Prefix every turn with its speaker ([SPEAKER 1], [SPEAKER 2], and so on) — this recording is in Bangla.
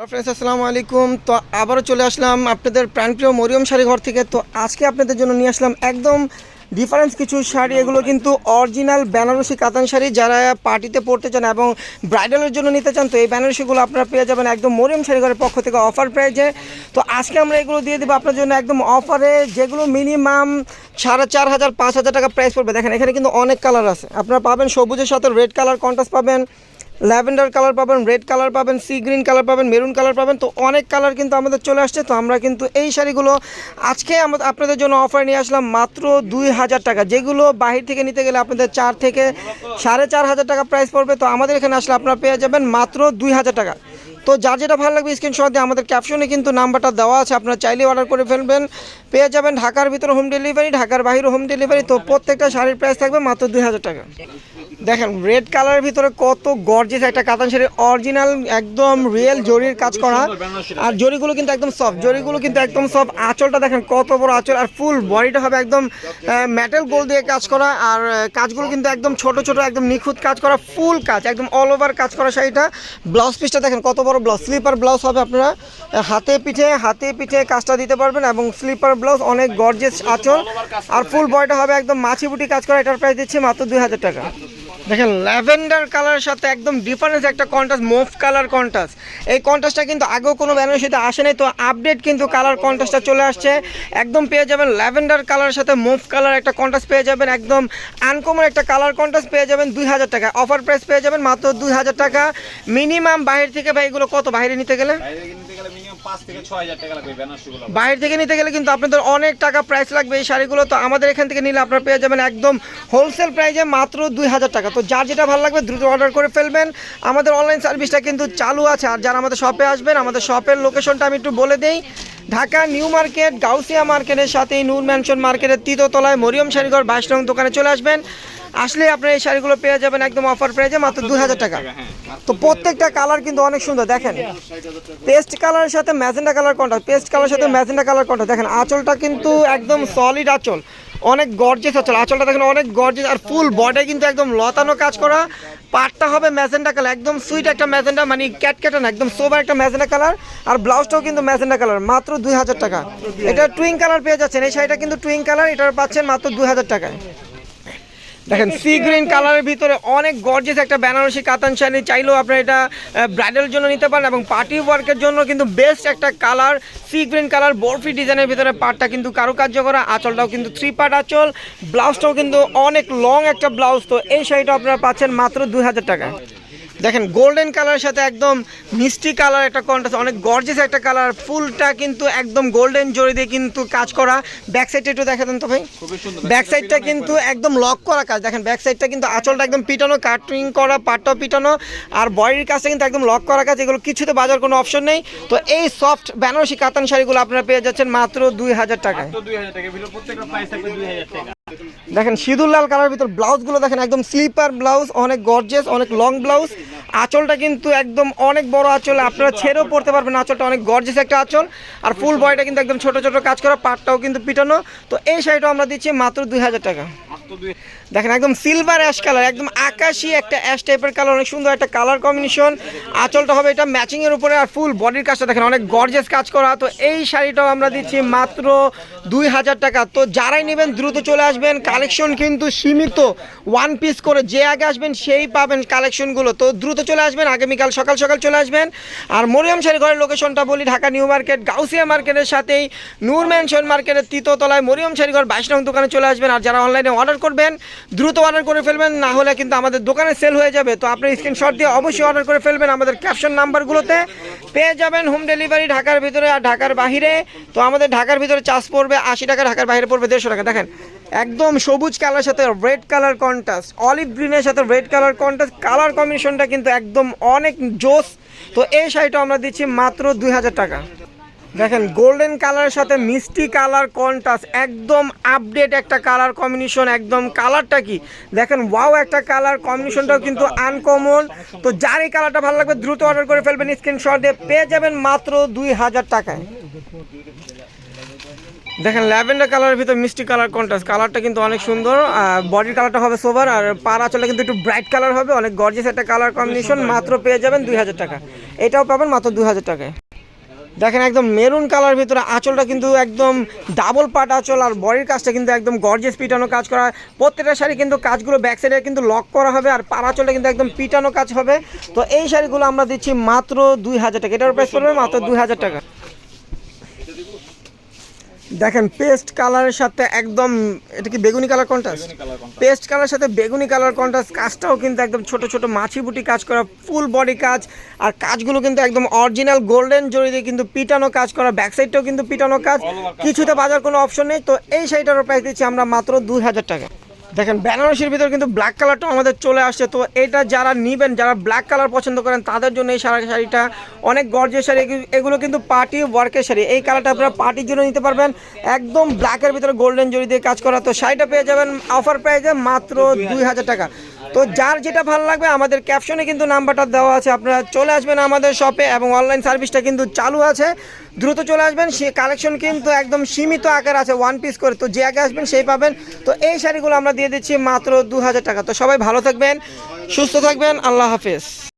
[SPEAKER 1] হ্যালো ফ্রেন্ডস আসসালামু আলাইকুম। তো আবারও চলে আসলাম আপনাদের প্রাণপ্রিয় মরিয়ম শাড়ি ঘর থেকে। তো আজকে আপনাদের জন্য নিয়ে আসলাম একদম ডিফারেন্স কিছু শাড়ি। এগুলো কিন্তু অরিজিনাল বেনারসি কাতান শাড়ি। যারা পার্টিতে পরতে চান এবং ব্রাইডালের জন্য নিতে চান, তো এই বেনারসিগুলো আপনারা পেয়ে যাবেন একদম মরিয়ম শাড়ি ঘরের পক্ষ থেকে অফার প্রাইজে তো আজকে আমরা এগুলো দিয়ে দেবো আপনার জন্য একদম অফারে যেগুলো মিনিমাম সাড়ে চার হাজার, পাঁচ হাজার টাকা প্রাইস পড়বে। দেখেন, এখানে কিন্তু অনেক কালার আছে। আপনারা পাবেন সবুজের সাথে রেড কালার কন্ট্রাস্ট পাবেন। ল্যাভেন্ডার কালার পাবেন, রেড কালার পাবেন, সি গ্রিন কালার পাবেন, মেরুন কালার পাবেন। তো অনেক কালার কিন্তু আমাদের চলে আসছে। তো আমরা কিন্তু এই শাড়িগুলো আজকে আমরা আপনাদের জন্য অফার নিয়ে আসলাম মাত্র দুই হাজার টাকা। যেগুলো বাহির থেকে নিতে গেলে আপনাদের চার থেকে সাড়ে চার হাজার টাকা প্রাইস পড়বে। তো আমাদের এখানে আসলে আপনারা পেয়ে যাবেন মাত্র দুই হাজার টাকা। তো যার যেটা ভালো লাগবে স্ক্রিনশট দিয়ে আমাদের ক্যাপশনে কিন্তু নাম্বারটা দেওয়া আছে। আপনারা চাইলে অর্ডার করে ফেলবেন। পেয়ে যাবেন ঢাকার ভিতরে হোম ডেলিভারি ঢাকার বাইরে হোম ডেলিভারি তো প্রত্যেকটা শাড়ির প্রাইস থাকবে মাত্র দুই হাজার টাকা। দেখেন রেড কালারের ভিতরে কত গর্জিয়াস একটা কাতান শাড়ি। অরিজিনাল একদম রিয়েল জরির কাজ করা। আর জরিগুলো কিন্তু একদম সফট জরিগুলো কিন্তু একদম সফট আঁচলটা দেখেন কত বড় আঁচল। আর ফুল বডিটা হবে একদম মেটাল গোল দিয়ে কাজ করা। আর কাজগুলো কিন্তু একদম ছোট ছোট একদম নিখুঁত কাজ করা। ফুল কাজ একদম অল ওভার কাজ করা শাড়িটা। ব্লাউজ পিসটা দেখেন কত বড় ব্লাউজ স্লিপার ব্লাউজ হবে আপনারা হাতে পিঠে হাতে পিঠে কাজটা দিতে পারবেন এবং স্লিপার ব্লাউজ অনেক গর্জিয়াস আঁচল। আর ফুল বডিটা হবে একদম মাছি বুটি কাজ করা। এটার প্রাইস দিচ্ছে মাত্র দুই হাজার টাকা। দেখেন, ল্যাভেন্ডার কালারের সাথে একদম ডিফারেন্স একটা কন্ট্রাস্ট মুভ কালার কন্ট্রাস্ট এই কন্ট্রাস্টটা কিন্তু আগেও কোনো ব্যানারের সাথে আসে নাই, তো আপডেট কিন্তু কালার কন্ট্রাস্টটা চলে আসছে। একদম পেয়ে যাবেন ল্যাভেন্ডার কালারের সাথে মুভ কালার একটা কন্ট্রাস্ট পেয়ে যাবেন, একদম আনকমন একটা কালার কন্ট্রাস্ট পেয়ে যাবেন দুই হাজার টাকা। অফার প্রাইস পেয়ে যাবেন মাত্র দুই হাজার টাকা। মিনিমাম বাইরে থেকে ভাই, এগুলো কত? বাইরে নিতে গেলে?
[SPEAKER 2] পাঁচ থেকে
[SPEAKER 1] নিতে গেলে কিন্তু আপনাদের অনেক টাকা প্রাইস লাগবে এই শাড়িগুলো। তো আমাদের এখান থেকে নিলে আপনারা পেয়ে যাবেন একদম হোলসেল প্রাইসে মাত্র দুই হাজার টাকা। তো যার যেটা ভালো লাগবে দ্রুত অর্ডার করে ফেলবেন। আমাদের অনলাইন সার্ভিসটা কিন্তু চালু আছে। আর যারা আমাদের শপে আসবেন, আমাদের শপের লোকেশনটা আমি একটু বলে দিই। ঢাকা নিউ মার্কেট, গাউসিয়া মার্কেটের সাথেই নূর ম্যানশন মার্কেটের তৃতীয়তলায় মরিয়ম শাড়িঘর বাইশ নং দোকানে চলে আসবেন। আসলে আপনারা এই শাড়িগুলো পেয়ে যাবেন একদম অফার পেয়ে প্রাইজে মাত্র দুই হাজার টাকা তো প্রত্যেকটা কালার কিন্তু অনেক সুন্দর দেখেন। পেস্ট কালারের সাথে ম্যাজেন্ডা কালার কোনটা পেস্ট কালারের সাথে ম্যাজেন্ডা কালার কোনটা দেখেন আঁচলটা কিন্তু একদম সলিড আঁচল অনেক গর্জেস আঁচল। আঁচলটা দেখেন অনেক গর্জেস আর ফুল বডি কিন্তু একদম লতানো কাজ করা। পাটটা হবে ম্যাজেন্ডা কালার একদম সুইট একটা ম্যাজেন্ডা মানে ক্যাটক্যাটা না একদম সোবার একটা ম্যাজেন্ডা কালার আর ব্লাউজটাও কিন্তু ম্যাজেন্ডা কালার মাত্র দুই হাজার টাকা। এটা টুইং কালার পেয়ে যাচ্ছেন এই শাড়িটা কিন্তু টুইং কালার এটা পাচ্ছেন মাত্র দুই হাজার টাকায়। দেখেন সি গ্রিন কালারের ভিতরে অনেক গর্জেস একটা বেনারসি কাতান শাড়ি চাইলেও আপনারা এটা ব্রাইডাল জন্য নিতে পারেন এবং পার্টি ওয়ার্কের জন্য কিন্তু বেস্ট একটা colour sea green colour barfi ডিজাইনের ভিতরে পার্টটা কিন্তু কারুকার্য করা আঁচলটাও কিন্তু থ্রি পার্ট আঁচল ব্লাউজটাও কিন্তু অনেক লং একটা ব্লাউজ তো এই শাড়িটা আপনারা পাচ্ছেন মাত্র দুই হাজার টাকা দেখেন গোল্ডেন কালারের সাথে একদম মিষ্টি কালার একটা কন্ট্রাস্ট অনেক গর্জেস একটা কালার ফুলটা কিন্তু একদম গোল্ডেন জড়ি দিয়ে কিন্তু কাজ করা। ব্যাক সাইডটা একটু দেখা দেন তো ভাই। ব্যাক সাইডটা কিন্তু একদম। লক করা কাজ। দেখেন ব্যাক সাইডটা কিন্তু আঁচলটা একদম পিটানো কাটিং করা পাটটাও পিটানো আর বডির কাজটা কিন্তু একদম লক করা কাজ। এগুলো কিছুতে বাজার কোনো অপশন নেই। তো এই সফট বেনারসি কাতান শাড়িগুলো আপনারা পেয়ে যাচ্ছেন মাত্র দুই হাজার টাকায়।
[SPEAKER 2] দুই হাজার টাকা প্রত্যেকটা প্রাইস থাকবে দুই হাজার টাকা।
[SPEAKER 1] দেখেন সিঁদুর লাল কালার ভিতর ব্লাউজগুলো দেখেন, একদম স্লিপার ব্লাউজ অনেক গর্জেস অনেক লং ব্লাউজ আঁচলটা কিন্তু একদম অনেক বড় আঁচল, আপনারা ছেড়েও পড়তে পারবেন আঁচলটা অনেক গর্জেস একটা আঁচল। আর ফুল বয়টা কিন্তু একদম ছোট ছোট কাজ করা, পাটটাও কিন্তু পিটানো। তো এই শাড়িটা আমরা দিচ্ছি মাত্র দুই হাজার টাকা। দেখেন, একদম সিলভার অ্যাশ কালার একদম আকাশি একটা অ্যাশ টাইপের কালার অনেক সুন্দর একটা কালার কম্বিনেশন আঁচলটা হবে এটা ম্যাচিংয়ের উপরে আর ফুল বডির কাজটা দেখেন, অনেক গর্জেস কাজ করা। তো এই শাড়িটাও আমরা দিচ্ছি মাত্র দুই হাজার টাকা। তো যারাই নেবেন, দ্রুত চলে আসবেন। কালেকশন কিন্তু সীমিত। ওয়ান পিস করে যে আগে আসবেন, সেই পাবেন কালেকশনগুলো তো দ্রুত চলে আসবেন, আগামীকাল সকাল সকাল চলে আসবেন। আর মরিয়াম শাড়ি ঘরের লোকেশনটা বলি, ঢাকা নিউ মার্কেট, গাউসিয়া মার্কেটের সাথেই। নূর ম্যানশন মার্কেটের তৃতীয়তলায় মরিয়ম শাড়ি ঘর, বাইশ নং দোকানে চলে আসবেন। আর যারা অনলাইনে অর্ডার করবেন দ্রুত অর্ডার করে ফেলবেন, না হলে কিন্তু আমাদের দোকানে সেল হয়ে যাবে। তো আপনি স্ক্রিনশট দিয়ে অবশ্যই অর্ডার করে ফেলবেন আমাদের ক্যাপশন নাম্বারগুলোতে। পেয়ে যাবেন হোম ডেলিভারি ঢাকার ভিতরে আর ঢাকার বাহিরে। তো আমাদের ঢাকার ভিতরে চার্জ পড়বে আশি টাকা, ঢাকার বাইরে পড়বে দেড়শো টাকা। দেখেন, একদম সবুজ কালার সাথে রেড কালার কন্ট্রাস্ট অলিভ গ্রিনের সাথে রেড কালার কন্ট্রাস্ট কালার কম্বিনেশনটা কিন্তু একদম অনেক জোস। তো এই শাড়িটা আমরা দিচ্ছি মাত্র দুই হাজার টাকা। দেখেন গোল্ডেন কালারের সাথে মিষ্টি কালার কন্ট্রাস্ট একদম আপডেট একটা কালার কম্বিনেশন একদম কালারটা কি? দেখেন ওয়াও একটা কালার কম্বিনেশনটাও কিন্তু আনকমন তো যার এই কালারটা ভালো লাগবে, দ্রুত অর্ডার করে ফেলবেন স্ক্রিনশট দিয়ে পেয়ে যাবেন মাত্র দুই হাজার টাকায়। দেখেন, ল্যাভেন্ডার কালারের ভিতর মিষ্টি কালার কন্ট্রাস্ট কালারটা কিন্তু অনেক সুন্দর। আর বডির কালারটা হবে সোভার আর পার আঁচলটা কিন্তু একটু ব্রাইট কালার হবে। অনেক গর্জিয়াস একটা কালার কম্বিনেশন মাত্র পেয়ে যাবেন দুই হাজার টাকা। এটাও পাবেন মাত্র দুই হাজার টাকায়। দেখেন একদম মেরুন কালার ভিতরে আঁচলটা কিন্তু একদম ডাবল পাট আঁচল আর বডির কাজটা কিন্তু একদম গর্জেস পিটানো কাজ করা প্রত্যেকটা শাড়ি কিন্তু কাজগুলো ব্যাক সাইডে কিন্তু লক করা হবে আর পাড়া আঁচলটা কিন্তু একদম পিটানো কাজ হবে। তো এই শাড়িগুলো আমরা দিচ্ছি মাত্র দুই হাজার টাকা। এটার প্রাইস পড়বে মাত্র দুই হাজার টাকা। দেখেন পেস্ট কালারের সাথে একদম এটা কি বেগুনি কালার কন্ট্রাস্ট পেস্ট কালারের সাথে বেগুনি কালার কন্ট্রাস্ট কাজটাও কিন্তু একদম ছোট ছোট মাছি বুটি কাজ করা ফুল বডি কাজ। আর কাজগুলো কিন্তু একদম অরিজিনাল গোল্ডেন জড়ি দিয়ে কিন্তু পিটানো কাজ করা ব্যাক সাইডটাও কিন্তু পিটানো কাজ। কিছুতে বাজার কোনো অপশন নেই। তো এই শাড়িটারও প্রাইস দিচ্ছি আমরা মাত্র দুই হাজার টাকা। দেখেন বেনারসির ভিতর কিন্তু ব্ল্যাক কালারটা আমাদের চলে আসছে। তো এটা যারা নিবেন যারা ব্ল্যাক কালার পছন্দ করেন তাদের জন্য এই শাড়ি শাড়িটা অনেক গর্জের শাড়ি। এগুলো কিন্তু পার্টি ওয়ার্কের শাড়ি। এই কালারটা আপনারা পার্টির জন্য নিতে পারবেন। একদম ব্ল্যাকের ভিতরে গোল্ডেন জড়ি দিয়ে কাজ করা। তো শাড়িটা পেয়ে যাবেন অফার পেয়ে যাবেন মাত্র দুই হাজার টাকা। তো যার যেটা ভালো লাগবে, আমাদের ক্যাপশনে কিন্তু নাম্বারটা দেওয়া আছে। আপনারা চলে আসবেন আমাদের শপে এবং অনলাইন সার্ভিসটা কিন্তু চালু আছে। দ্রুত চলে আসবেন, সে কালেকশন কিন্তু একদম সীমিত আকার আছে ওয়ান পিস করে। তো যে আগে আসবেন সেই পাবেন। তো এই শাড়িগুলো আমরা দিয়ে দিচ্ছি মাত্র দু হাজার টাকা। তো সবাই ভালো থাকবেন, সুস্থ থাকবেন, আল্লাহ হাফেজ।